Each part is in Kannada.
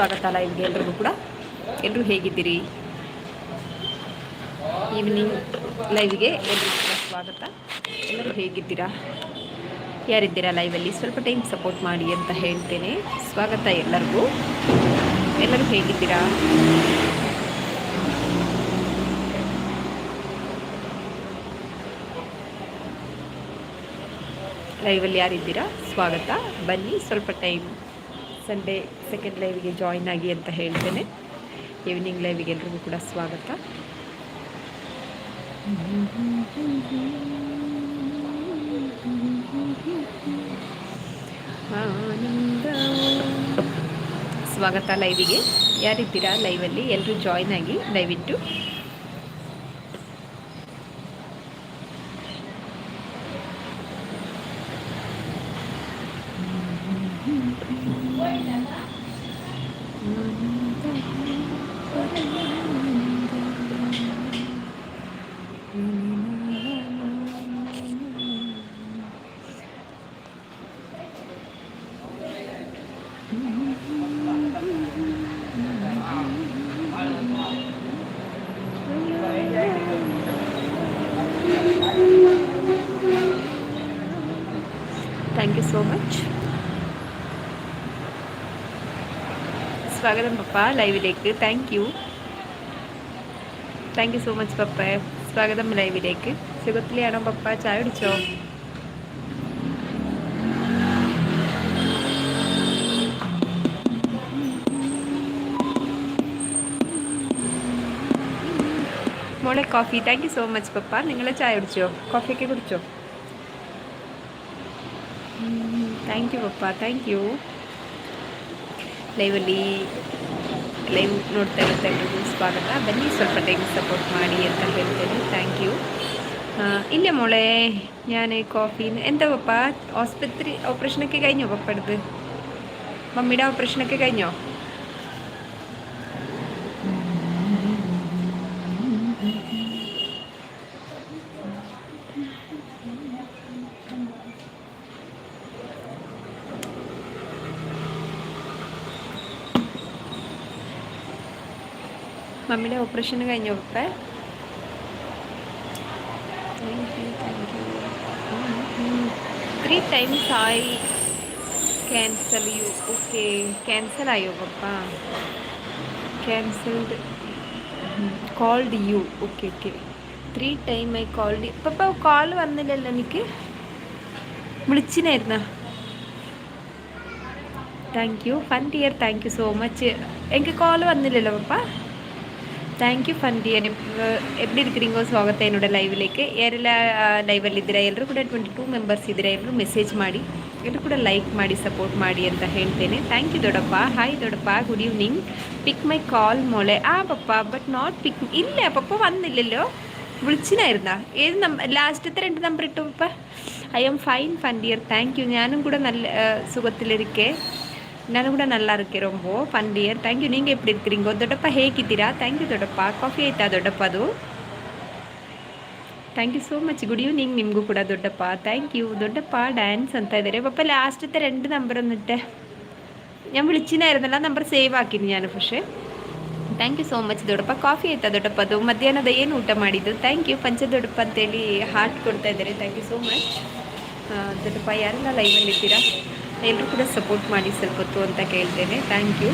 ಸ್ವಾಗತ ಲೈವ್ಗೆ ಎಲ್ರಿಗೂ ಕೂಡ. ಎಲ್ಲರೂ ಹೇಗಿದ್ದೀರಿ? ಈವ್ನಿಂಗ್ ಲೈವ್ಗೆ ಎಲ್ರಿಗೂ ಕೂಡ ಸ್ವಾಗತ. ಎಲ್ಲರೂ ಹೇಗಿದ್ದೀರಾ? ಯಾರಿದ್ದೀರಾ ಲೈವಲ್ಲಿ ಸ್ವಲ್ಪ ಟೈಮ್ ಸಪೋರ್ಟ್ ಮಾಡಿ ಅಂತ ಹೇಳ್ತೇನೆ. ಸ್ವಾಗತ ಎಲ್ಲರಿಗೂ. ಎಲ್ಲರೂ ಹೇಗಿದ್ದೀರಾ? ಲೈವಲ್ಲಿ ಯಾರಿದ್ದೀರಾ? ಸ್ವಾಗತ. ಬನ್ನಿ, ಸ್ವಲ್ಪ ಟೈಮ್ ಸಂಡೇ ಸೆಕೆಂಡ್ ಲೈವಿಗೆ ಜಾಯಿನ್ ಆಗಿ ಅಂತ ಹೇಳ್ತೇನೆ. ಈವ್ನಿಂಗ್ ಲೈವಿಗೆ ಎಲ್ರಿಗೂ ಕೂಡ ಸ್ವಾಗತ. ಸ್ವಾಗತ ಲೈವಿಗೆ ಯಾರಿದ್ದೀರಾ ಲೈವಲ್ಲಿ ಎಲ್ಲರೂ ಜಾಯಿನ್ ಆಗಿ ದಯವಿಟ್ಟು. സോ മച്ച് സ്വാഗതം പപ്പ ലൈവിലേക്ക്. Thank you thank you so much പപ്പ. സ്വാഗതം ലൈവിലേക്ക്. സുഖത്തിലാണോ പപ്പ? ചായ കുടിച്ചോ? മോളെ coffee thank you so much പപ്പ. നിങ്ങൾ ചായ കുടിച്ചോ? കോഫിയൊക്കെ കുടിച്ചോ? Thank you papa thank you ಲೈವಲ್ಲಿ live ನೋಡ್ತಾ ಇರುತ್ತೆ ಎಲ್ರಿಗೂ ಸ್ವಾಗತ ಬನ್ನಿ ಸ್ವಲ್ಪ ಟೈಮ್ ಸಪೋರ್ಟ್ ಮಾಡಿ ಅಂತ ಹೇಳ್ತೇನೆ ಥ್ಯಾಂಕ್ ಯು ഇല്ല മോളെ ഞാൻ കോഫി എന്താ പപ്പ ആസ്പത്രി ഓപ്പറേഷനൊക്കെ കഴിഞ്ഞോ പപ്പടുത്ത് മമ്മിയുടെ ഓപ്പറേഷനൊക്കെ കഴിഞ്ഞോ മമ്മിയുടെ ഓപ്പറേഷൻ കഴിഞ്ഞോ പപ്പ ത്രീ ടൈംസ് ആയി ക്യാൻസൽ യു ഓക്കെ ക്യാൻസൽ ആയോ പപ്പ? Cancelled called you okay okay three time ആയി കോൾഡ് പപ്പ കോൾ വന്നില്ലല്ലോ എനിക്ക്. വിളിച്ചിനായിരുന്ന? Thank you fun dear thank you so much എനിക്ക് കോൾ വന്നില്ലല്ലോ പപ്പ. ಥ್ಯಾಂಕ್ ಯು ಫಂಡಿ ಎಪ್ಪಡಿ ಇರ್ತೀರಿಂಗೋ ಸ್ವಾಗತ ಏನೋಡ ಲೈವ್ಲೇಕೆ ಯಾರೆಲ್ಲ ಲೈವಲ್ಲಿ ಇದ್ದೀರಾ ಎಲ್ಲರೂ ಕೂಡ ಟ್ವೆಂಟಿ ಟೂ ಮೆಂಬರ್ಸ್ ಇದ್ದೀರಾ ಎಲ್ಲರೂ ಮೆಸೇಜ್ ಮಾಡಿ ಎಲ್ಲರೂ ಕೂಡ ಲೈಕ್ ಮಾಡಿ ಸಪೋರ್ಟ್ ಮಾಡಿ ಅಂತ ಹೇಳ್ತೇನೆ ಥ್ಯಾಂಕ್ ಯು ದೊಡ್ಡಪ್ಪ ಹಾಯ್ ದೊಡ್ಡಪ್ಪ good evening pick my call മോളെ ആ പപ്പ ബട്ട് നോട്ട് പിക്ക് ഇല്ല പപ്പ വന്നില്ലല്ലോ വിളിച്ചിനായിരുന്നാ ഏത് നമ്പർ ലാസ്റ്റത്തെ രണ്ട് നമ്പർ ഇട്ടു പപ്പ I'm fine fun dear thank you ഞാനും കൂടെ നല്ല സുഖത്തിലിരിക്കേ ನಾನು ಕೂಡ நல்லா இருக்கேன் ரொம்ப ஃபன் ಥ್ಯಾಂಕ್ ಯು ನೀವು எப்படி இருக்கிறீங்க ದೊಡ್ಡಪ್ಪ ಹೇಗಿದ್ದೀರಾ? ಥ್ಯಾಂಕ್ ಯು ದೊಡ್ಡಪ್ಪ. ಕಾಫಿ ಐತಾ ದೊಡ್ಡಪ್ಪ ಅದು? Thank you so much good evening ನಿಮಗೂ ಕೂಡ ದೊಡ್ಡಪ್ಪ. ಥ್ಯಾಂಕ್ ಯು ದೊಡ್ಡಪ್ಪ ಡ್ಯಾನ್ಸ್ ಅಂತ ಇದ್ದಾರೆ പപ്പ ലാസ്റ്റത്തെ ನಂಬರ್ നമ്പർ എന്നിട്ട് ഞാൻ വിളിച്ചിനായിരുന്നല്ല ನಂಬರ್ ಸೇವ್ ആക്കിയിരുന്നു ನಾನು പക്ഷേ ಥ್ಯಾಂಕ್ ಯು ಸೋ ಮಚ್ ದೊಡ್ಡಪ್ಪ. ಕಾಫಿ ಆಯ್ತಾ ದೊಡ್ಡಪ್ಪ ಅದು? ಮಧ್ಯಾಹ್ನದ ಏನು ಊಟ ಮಾಡಿದ್ದು? ಥ್ಯಾಂಕ್ ಯು ಪಂಚ ದೊಡ್ಡಪ್ಪ ಅಂತೇಳಿ ಹಾರ್ಟ್ ಕೊಡ್ತಾ ಇದ್ದಾರೆ. ಥ್ಯಾಂಕ್ ಯು ಸೋ ಮಚ್ ದೊಡ್ಡಪ್ಪ, ಯಾರೆಲ್ಲ ಲೈವಲ್ಲಿದ್ದೀರಾ ಎಲ್ಲರೂ ಕೂಡ ಸಪೋರ್ಟ್ ಮಾಡಿ ಸ್ವಲ್ಪ ಹೊತ್ತು ಅಂತ ಕೇಳ್ತೇನೆ ಥ್ಯಾಂಕ್ ಯು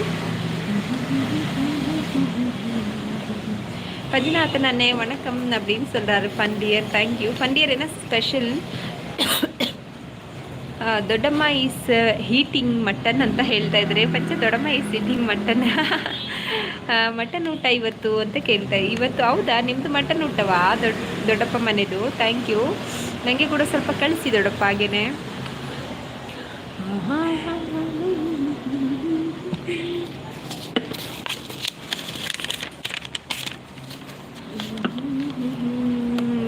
பதினாத்தன் அண்ணே வணக்கம் அப்படின்னு சொல்கிறாரு ஃபண்டியர் தேங்க்யூ ஃபண்டியர் என்ன ಸ್ಪೆಷಲ್ ದೊಡ್ಡಮ್ಮ ಈಸ್ ಹೀಟಿಂಗ್ ಮಟನ್ ಅಂತ ಹೇಳ್ತಾ ಇದ್ದಾರೆ ಪಂಚ ದೊಡ್ಡಮ್ಮ ಈಸ್ ಹೀಟಿಂಗ್ ಮಟನ್ ಮಟನ್ ಊಟ ಇವತ್ತು ಅಂತ ಕೇಳ್ತಾ ಇವತ್ತು ಹೌದಾ ನಿಮ್ಮದು ಮಟನ್ ಊಟವಾ ದೊಡ್ಡ ದೊಡ್ಡಪ್ಪ ಮನೆದು ಥ್ಯಾಂಕ್ ಯು ನನಗೆ ಕೂಡ ಸ್ವಲ್ಪ ಕಳಿಸಿ ದೊಡ್ಡಪ್ಪ ಹಾಗೇನೆ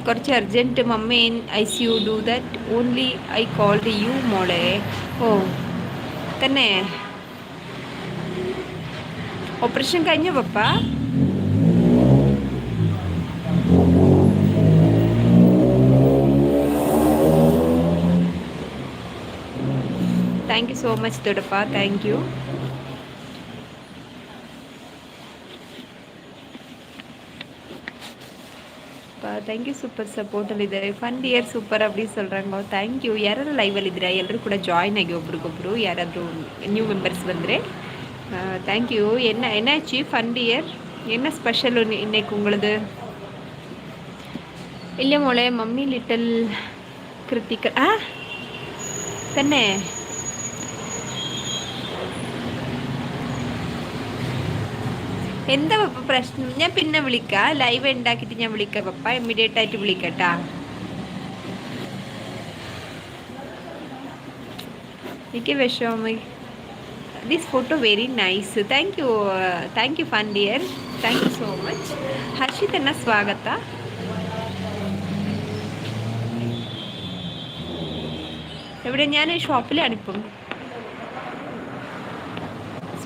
കുറച്ച് urgent mama in I C U do that only I called you മോളെ ഓ തന്നെ ഓപ്പറേഷൻ കഴിഞ്ഞോ പപ്പ Thank you so much தொடுப்பா thank you thank you super support ಅಲ್ಲಿ ಇದ್ದಾರೆ ಫನ್ ಇಯರ್ ಸೂಪರ್ அப்படி சொல்றாங்க ಥ್ಯಾಂಕ್ ಯು ಯಾರೆಲ್ಲ ಲೈವ್ ಅಲ್ಲಿ ಇದ್ದೀರಾ ಎಲ್ಲರೂ ಕೂಡ ಜಾಯ್ನ್ ಆಗಿ ಒಬ್ರಿಗೊಬ್ರು ಯಾರಾದರೂ ನ್ಯೂ ಮೆಂಬರ್ಸ್ ಬಂದರೆ ಥ್ಯಾಂಕ್ ಯು என்ன என்னாச்சு ஃபன் இயர் என்ன ஸ்பெஷல் இன்னைக்கு உங்களது இல்லை மோளே மம்மி லிட்டில் கிருத்திகா ஆ தானே എന്താ പപ്പ പ്രശ്നം? ഞാൻ പിന്നെ വിളിക്കാം. ലൈവ് ഉണ്ടാക്കിയിട്ട് ഞാൻ വിളിക്കാം പപ്പ. ഇമ്മീഡിയറ്റ് ആയിട്ട് വിളിക്കട്ടാ. എനിക്ക് വിഷമ. This photo very nice thank you thank you fun dear thank you so much Harshit എന്ന സ്വാഗത. എവിടെ? ഞാൻ ഷോപ്പിലാണിപ്പം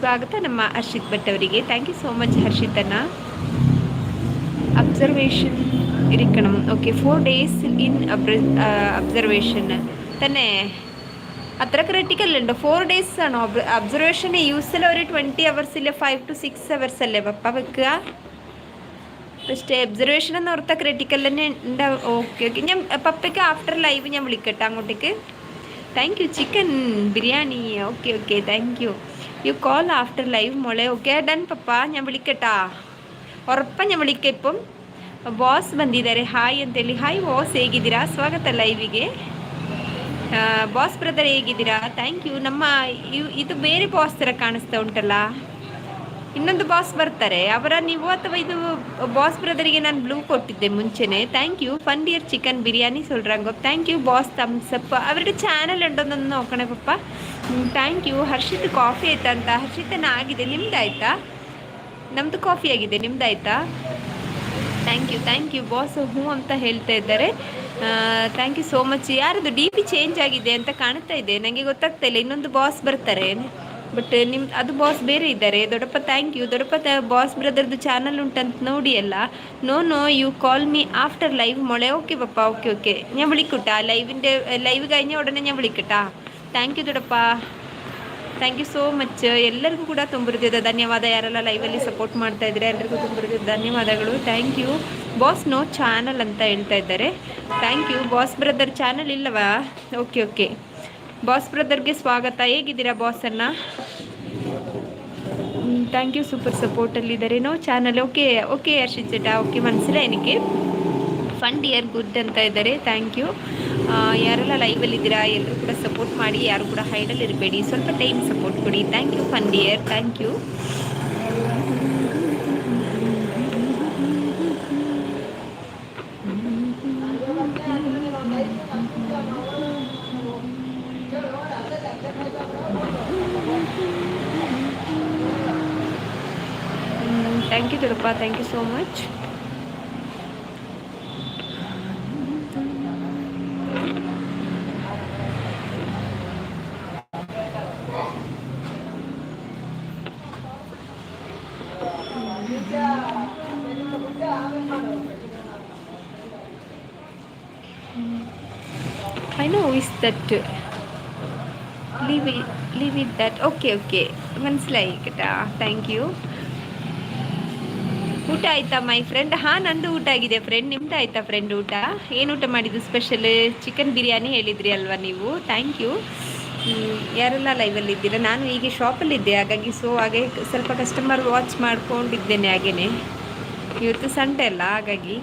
ಸ್ವಾಗತ ನಮ್ಮ ಹರ್ಷಿತ್ ಭಟ್ ಅವರಿಗೆ thank you so much ಹರ್ಷಿತನ observation ഇരിക്കണം okay four days in observation തന്നെ അത്ര ക്രിട്ടിക്കൽ ഉണ്ടോ ഫോർ ഡേയ്സ് ആണോ അബ്സർവേഷൻ യൂസിൽ ഒരു ട്വൻറ്റി അവേഴ്സ് ഇല്ല ഫൈവ് ടു സിക്സ് അവേഴ്സ് അല്ലേ പപ്പ വെക്കുക പക്ഷേ ഒബ്സർവേഷൻ എന്ന് ഓർത്ത ക്രിട്ടിക്കൽ തന്നെ ഉണ്ടാവും ഓക്കെ ഓക്കെ ഞാൻ പപ്പയ്ക്ക് ആഫ്റ്റർ ലൈവ് ഞാൻ വിളിക്കട്ടെ അങ്ങോട്ടേക്ക് thank you chicken biryani okay okay thank you you call after live ಮೊಳೆ ಓಕೆ ಡನ್ ಪಪ್ಪ ഞാൻ വിളിക്കട്ടാ. ಹೊರಪ್ಪ ഞാൻ വിളിക്കാം ഇപ്പം. ಬಾಸ್ ಬಂದಿದ್ದಾರೆ ಹಾಯ್ ಅಂತೇಳಿ ಹಾಯ್ ಬಾಸ್ ಹೇಗಿದ್ದೀರಾ ಸ್ವಾಗತ ಲೈವಿಗೆ ಬಾಸ್ ಬ್ರದರ್ ಹೇಗಿದ್ದೀರಾ ಥ್ಯಾಂಕ್ ಯು ನಮ್ಮ ಇದು ಬೇರೆ ಬಾಸ್ ಥರ ಕಾಣಿಸ್ತಾ ಉಂಟಲ್ಲ ಇನ್ನೊಂದು ಬಾಸ್ ಬರ್ತಾರೆ. ಅವರ ನೀವು ಅಥವಾ ಇದು ಬಾಸ್ ಬ್ರದರಿಗೆ ನಾನು ಬ್ಲೂ ಕೊಟ್ಟಿದ್ದೆ ಮುಂಚೆನೆ. Thank you fun chicken biryani biryani thank you boss boss ಅವರದ್ದು ಚಾನಲ್ ചാനൽ ഉണ്ടോന്നൊന്ന് ಪಪ್ಪ. ಹ್ಞೂ ಥ್ಯಾಂಕ್ ಯು ಹರ್ಷಿತ್ ಕಾಫಿ ಆಯ್ತಾ ಅಂತ. ಹರ್ಷಿತನ ಆಗಿದೆ. ನಿಮ್ದಾಯ್ತಾ? ನಮ್ಮದು ಕಾಫಿ ಆಗಿದೆ. ನಿಮ್ದಾಯ್ತಾ? Thank you thank you boss ಹ್ಞೂ ಅಂತ ಹೇಳ್ತಾ ಇದ್ದಾರೆ. ಥ್ಯಾಂಕ್ ಯು ಸೋ ಮಚ್ ಯಾರದು ಡಿ ಪಿ ಚೇಂಜ್ ಆಗಿದೆ ಅಂತ ಕಾಣ್ತಾ ಇದೆ. ನನಗೆ ಗೊತ್ತಾಗ್ತಾ ಇಲ್ಲ. ಇನ್ನೊಂದು ಬಾಸ್ ಬರ್ತಾರೆ. ಬಟ್ ನಿಮ್ಮ ಅದು ಬಾಸ್ ಬೇರೆ ಇದ್ದಾರೆ ದೊಡ್ಡಪ್ಪ ಥ್ಯಾಂಕ್ ಯು ದೊಡ್ಡಪ್ಪ ಬಾಸ್ ಬ್ರದರ್ದು ಚಾನಲ್ ಉಂಟಂತ ನೋಡಿ ಅಲ್ಲ no no you call me after live മോളെ ഓക്കെ പപ്പ ഓക്കെ ഓക്കെ ഞാൻ വിളിക്കൂട്ടാ ലൈവിൻ്റെ ലൈവ് കഴിഞ്ഞ ഉടനെ ഞാൻ വിളിക്കട്ടാ ಥ್ಯಾಂಕ್ ಯು ದೊಡ್ಡಪ್ಪ ಥ್ಯಾಂಕ್ ಯು ಸೋ ಮಚ್ ಎಲ್ಲರಿಗೂ ಕೂಡ ತುಂಬ ಹೃದಯದ ಧನ್ಯವಾದ ಯಾರೆಲ್ಲ ಲೈವಲ್ಲಿ ಸಪೋರ್ಟ್ ಮಾಡ್ತಾ ಇದ್ದಾರೆ ಎಲ್ಲರಿಗೂ ತುಂಬ ಹೃದಯದ ಧನ್ಯವಾದಗಳು thank you boss no channel ಅಂತ ಹೇಳ್ತಾ ಇದ್ದಾರೆ thank you boss brother channel ಇಲ್ಲವಾ ಓಕೆ ಓಕೆ ಬಾಸ್ ಬ್ರದರ್ಗೆ ಸ್ವಾಗತ. ಹೇಗಿದ್ದೀರಾ ಬಾಸನ್ನು thank you super ಸಪೋರ್ಟಲ್ಲಿದ್ದಾರೆ no channel okay okay Harshit ಜಟಾ okay ಮನಸ್ಸಿಲ್ಲ ಏನಕ್ಕೆ? ಫಂಡ್ ಇಯರ್ ಗುಡ್ ಅಂತ ಇದ್ದಾರೆ. ಥ್ಯಾಂಕ್ ಯು ಯಾರೆಲ್ಲ ಲೈವಲ್ಲಿದ್ದೀರಾ ಎಲ್ಲರೂ ಕೂಡ ಸಪೋರ್ಟ್ ಮಾಡಿ, ಯಾರು ಕೂಡ ಹೈಡಲ್ಲಿ ಇರಬೇಡಿ. ಸ್ವಲ್ಪ ಟೈಮ್ ಸಪೋರ್ಟ್ ಕೊಡಿ. Thank you fun dear thank you Thank you so much. I know is that leave it leave it that okay okay. once like uh, thank you. ಊಟ ಆಯ್ತಾ ಮೈ ಫ್ರೆಂಡ್ ಹಾಂ, ನಂದು ಊಟ ಆಗಿದೆ ಫ್ರೆಂಡ್ ನಿಮ್ದು ಆಯ್ತಾ ಫ್ರೆಂಡ್ ಊಟ? ಏನು ಊಟ ಮಾಡಿದ್ದು ಸ್ಪೆಷಲ್ ಚಿಕನ್ ಬಿರಿಯಾನಿ ಹೇಳಿದ್ರಿ ಅಲ್ವಾ ನೀವು? ಥ್ಯಾಂಕ್ ಯು ಯಾರೆಲ್ಲ ಲೈವಲ್ಲಿ ಇದ್ದೀರಾ? ನಾನು ಈಗ ಶಾಪಲ್ಲಿದ್ದೆ ಹಾಗಾಗಿ ಸೊ ಹಾಗೆ ಸ್ವಲ್ಪ ಕಸ್ಟಮರ್ ವಾಚ್ ಮಾಡ್ಕೊಂಡಿದ್ದೇನೆ ಹಾಗೇನೆ. ಇವತ್ತು ಸಂಡೆ ಅಲ್ಲ, ಹಾಗಾಗಿ.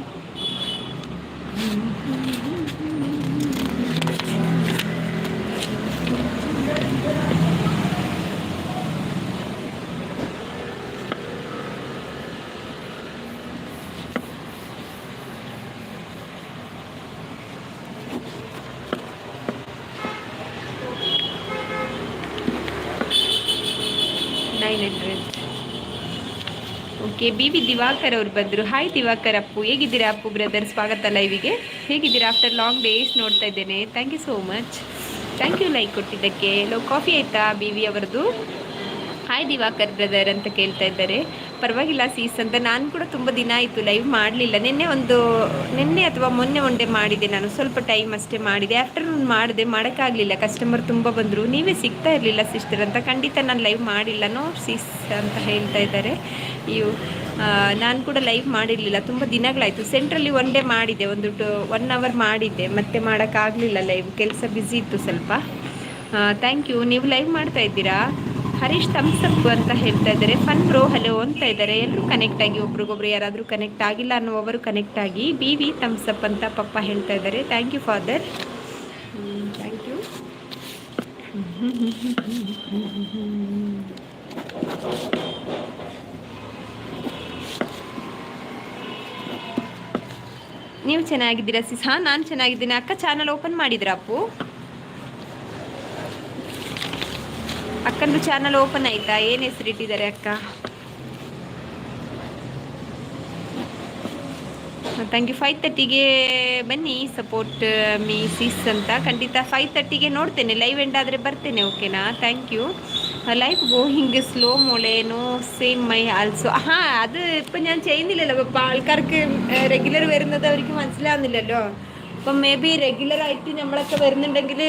ಓಕೆ ಬಿ ವಿ ದಿವಾಕರ್ ಅವ್ರು ಬಂದರು. ಹಾಯ್ ದಿವಾಕರ್ ಅಪ್ಪು. ಹೇಗಿದ್ದೀರಾ ಅಪ್ಪು ಬ್ರದರ್ ಸ್ವಾಗತ ಲೈವಿಗೆ ಹೇಗಿದ್ದೀರಾ ಆಫ್ಟರ್ ಲಾಂಗ್ ಡೇಸ್ ನೋಡ್ತಾ ಇದ್ದೇನೆ. Thank you so much thank you like ಕೊಟ್ಟಿದ್ದಕ್ಕೆ. ಲೋ ಕಾಫಿ ಆಯಿತಾ ಬಿ ವಿ ಅವರದು? ಹಾಯ್ ದಿವಾಕರ್ ಬ್ರದರ್ ಅಂತ ಕೇಳ್ತಾ ಇದ್ದಾರೆ. ಪರವಾಗಿಲ್ಲ ಸೀಸ್ ಅಂತ. ನಾನು ಕೂಡ ತುಂಬ ದಿನ ಆಯಿತು ಲೈವ್ ಮಾಡಲಿಲ್ಲ. ನಿನ್ನೆ ಒಂದು, ನಿನ್ನೆ ಅಥವಾ ಮೊನ್ನೆ ಒಂದೆ ಮಾಡಿದೆ ನಾನು. ಸ್ವಲ್ಪ ಟೈಮ್ ಅಷ್ಟೇ ಮಾಡಿದೆ. ಆಫ್ಟರ್ನೂನ್ ಮಾಡಿದೆ. ಮಾಡೋಕ್ಕಾಗಲಿಲ್ಲ. ಕಸ್ಟಮರ್ ತುಂಬ ಬಂದರು. ನೀವೇ ಸಿಗ್ತಾ ಇರಲಿಲ್ಲ ಸಿಸ್ಟರ್ ಅಂತ. ಖಂಡಿತ ನಾನು ಲೈವ್ ಮಾಡಿಲ್ಲ. ನೋ ಸೀಸ್ ಅಂತ ಹೇಳ್ತಾ ಇದ್ದಾರೆ. ಇವು ನಾನು ಕೂಡ ಲೈವ್ ಮಾಡಿರಲಿಲ್ಲ. ತುಂಬ ದಿನಗಳಾಯಿತು. ಸೆಂಟ್ರಲ್ಲಿ ಒನ್ ಡೇ ಮಾಡಿದೆ. ಒಂದು ಟು ಒನ್ ಅವರ್ ಮಾಡಿದ್ದೆ. ಮತ್ತೆ ಮಾಡೋಕ್ಕಾಗಲಿಲ್ಲ ಲೈವ್ ಕೆಲಸ ಬ್ಯುಸಿ ಇತ್ತು ಸ್ವಲ್ಪ. ಥ್ಯಾಂಕ್ ಯು ನೀವು ಲೈವ್ ಮಾಡ್ತಾ ಇದ್ದೀರಾ? ಹರೀಶ್ ತಮ್ಸಪ್ ಅಂತ ಹೇಳ್ತಾ ಇದ್ದಾರೆ. ಫನ್ ಬ್ರೋ ಹಲೋ ಅಂತ ಇದ್ದಾರೆ. ಎಲ್ಲರೂ ಕನೆಕ್ಟ್ ಆಗಿ, ಒಬ್ರಿಗೊಬ್ರು ಯಾರಾದರೂ ಕನೆಕ್ಟ್ ಆಗಿಲ್ಲ ಅನ್ನುವವರು ಕನೆಕ್ಟ್ ಆಗಿ. ಬಿ ವಿ ತಮ್ಸಪ್ ಅಂತ ಪಪ್ಪ ಹೇಳ್ತಾ ಇದ್ದಾರೆ. Thank you father thank you ನೀವು ಚೆನ್ನಾಗಿದ್ದೀರಾ ಸಿಸ್ ಹಾಂ ನಾನು ಚೆನ್ನಾಗಿದ್ದೀನಿ. ಅಕ್ಕ ಚಾನಲ್ ಓಪನ್ ಮಾಡಿದ್ರಾ ಅಪ್ಪು? ಅಕ್ಕಂದು ಚಾನಲ್ ಓಪನ್ ಆಯ್ತಾ ಏನು ಹೆಸರಿಟ್ಟಿದ್ದಾರೆ ಅಕ್ಕ ಥ್ಯಾಂಕ್ ಯು ಫೈವ್ ತರ್ಟಿಗೆ ಬನ್ನಿ ಸಪೋರ್ಟ್ ಮೀ ಸಿಸ್ ಅಂತ ಖಂಡಿತ ಫೈವ್ ತರ್ಟಿಗೆ ನೋಡ್ತೇನೆ ಲೈವ್ ಎಂಡ್ ಆದರೆ ಬರ್ತೇನೆ ಓಕೆನಾ thank you life going slow മോളെ നോ സെയിം മൈ ആൾസോ ആ അത് ഇപ്പം ഞാൻ ചെയ്യുന്നില്ലല്ലോ ഇപ്പം ആൾക്കാർക്ക് റെഗുലർ വരുന്നത് അവർക്ക് മനസ്സിലാവുന്നില്ലല്ലോ അപ്പം മേ ബി റെഗുലർ ആയിട്ട് നമ്മളൊക്കെ വരുന്നുണ്ടെങ്കിൽ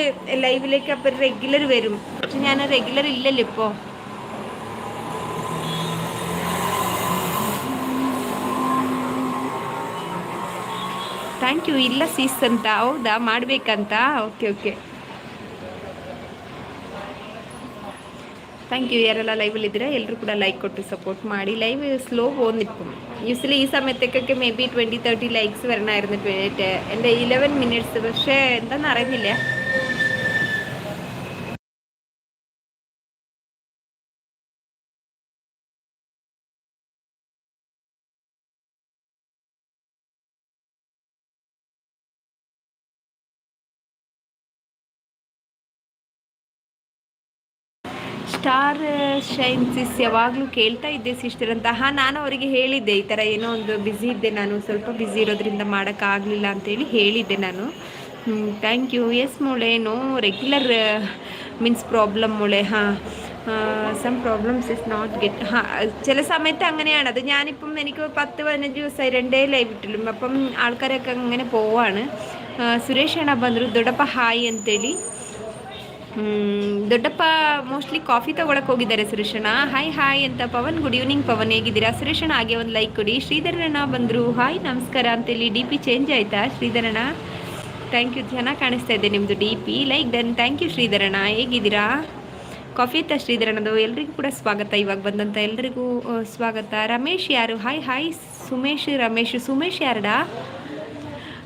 ലൈവിലേക്ക് അപ്പം റെഗുലർ വരും പക്ഷെ ഞാൻ റെഗുലർ ഇല്ലല്ലോ ഇപ്പോൾ ಥ್ಯಾಂಕ್ ಯು ಇಲ್ಲ ಸೀಸ್ ಅಂತ ಹೌದಾ ಮಾಡಬೇಕಂತ ಓಕೆ ಓಕೆ ಥ್ಯಾಂಕ್ ಯು ಯಾರೆಲ್ಲ ಲೈವಲ್ಲಿ ಇದ್ದೀರಾ ಎಲ್ಲರೂ ಕೂಡ ലൈക്ക് ಕೊಟ್ಟು സപ്പോർട്ട് ಮಾಡಿ ലൈവ് സ്ലോ പോകുന്നിപ്പം യൂസ്വലി ഈ സമയത്തേക്കൊക്കെ maybe twenty thirty likes വരണമായിരുന്നു എൻ്റെ ഇലവൻ മിനിറ്റ്സ് പക്ഷേ എന്താണെന്ന് അറിയുന്നില്ല ಸ್ಟಾರ್ ಶೈನ್ಸಿಸ್ ಯಾವಾಗಲೂ ಕೇಳ್ತಾ ಇದ್ದೆ ಸಿಸ್ಟರ್ ಅಂತ ಹಾಂ ನಾನು ಅವರಿಗೆ ಹೇಳಿದ್ದೆ ಈ ಥರ ಏನೋ ಒಂದು ಬ್ಯುಸಿ ಇದ್ದೆ ನಾನು ಸ್ವಲ್ಪ ಬ್ಯುಸಿ ಇರೋದ್ರಿಂದ ಮಾಡೋಕ್ಕಾಗಲಿಲ್ಲ ಅಂತೇಳಿ ಹೇಳಿದ್ದೆ ನಾನು ಥ್ಯಾಂಕ್ ಯು ಎಸ್ ಮೂಳೆ ನೋ ರೆಗ್ಯುಲರ್ മീൻസ് പ്രോബ്ലം മോളെ ഹാ some problems is not get ഹാ ചില സമയത്ത് അങ്ങനെയാണ് അത് ഞാനിപ്പം എനിക്ക് പത്ത് പതിനഞ്ച് ദിവസമായി രണ്ടേ ലൈവ് ഇട്ടിലും അപ്പം ആൾക്കാരൊക്കെ അങ്ങനെ പോവാണ് സുരേഷ് ಅಣ್ಣ ಬಂದರು ದೊಡ್ಡಪ್ಪ ಹಾಯ್ ಅಂತೇಳಿ ದೊಡ್ಡಪ್ಪ ಮೋಸ್ಟ್ಲಿ ಕಾಫಿ ತಗೊಳಕ್ ಹೋಗಿದ್ದಾರೆ ಸುರೇಶಣ್ಣ. ಹಾಯ್ ಹಾಯ್ ಅಂತ ಪವನ್ ಗುಡ್ ಈವ್ನಿಂಗ್ ಪವನ್, ಹೇಗಿದ್ದೀರಾ? ಸುರೇಶಣ್ಣ, ಹಾಗೆ ಒಂದು ಲೈಕ್ ಕೊಡಿ. ಶ್ರೀಧರಣ್ಣ ಬಂದರು. ಹಾಯ್ ನಮಸ್ಕಾರ ಅಂತೇಳಿ ಡಿ ಪಿ ಚೇಂಜ್ ಆಯಿತಾ? ಶ್ರೀಧರಣ ಥ್ಯಾಂಕ್ ಯು ಚೆನ್ನಾಗಿ ಕಾಣಿಸ್ತಾ ಇದೆ ನಿಮ್ಮದು D P like done thank you ಶ್ರೀಧರಣ ಹೇಗಿದ್ದೀರಾ? ಕಾಫಿ ಇತ್ತ ಶ್ರೀಧರಣ್ಣದು. ಎಲ್ರಿಗೂ ಕೂಡ ಸ್ವಾಗತ. ಇವಾಗ ಬಂದಂಥ ಎಲ್ರಿಗೂ ಸ್ವಾಗತ. ರಮೇಶ್ ಯಾರು? Hi hi Sumesh, Ramesh. Sumesh ಯಾರಡಾ?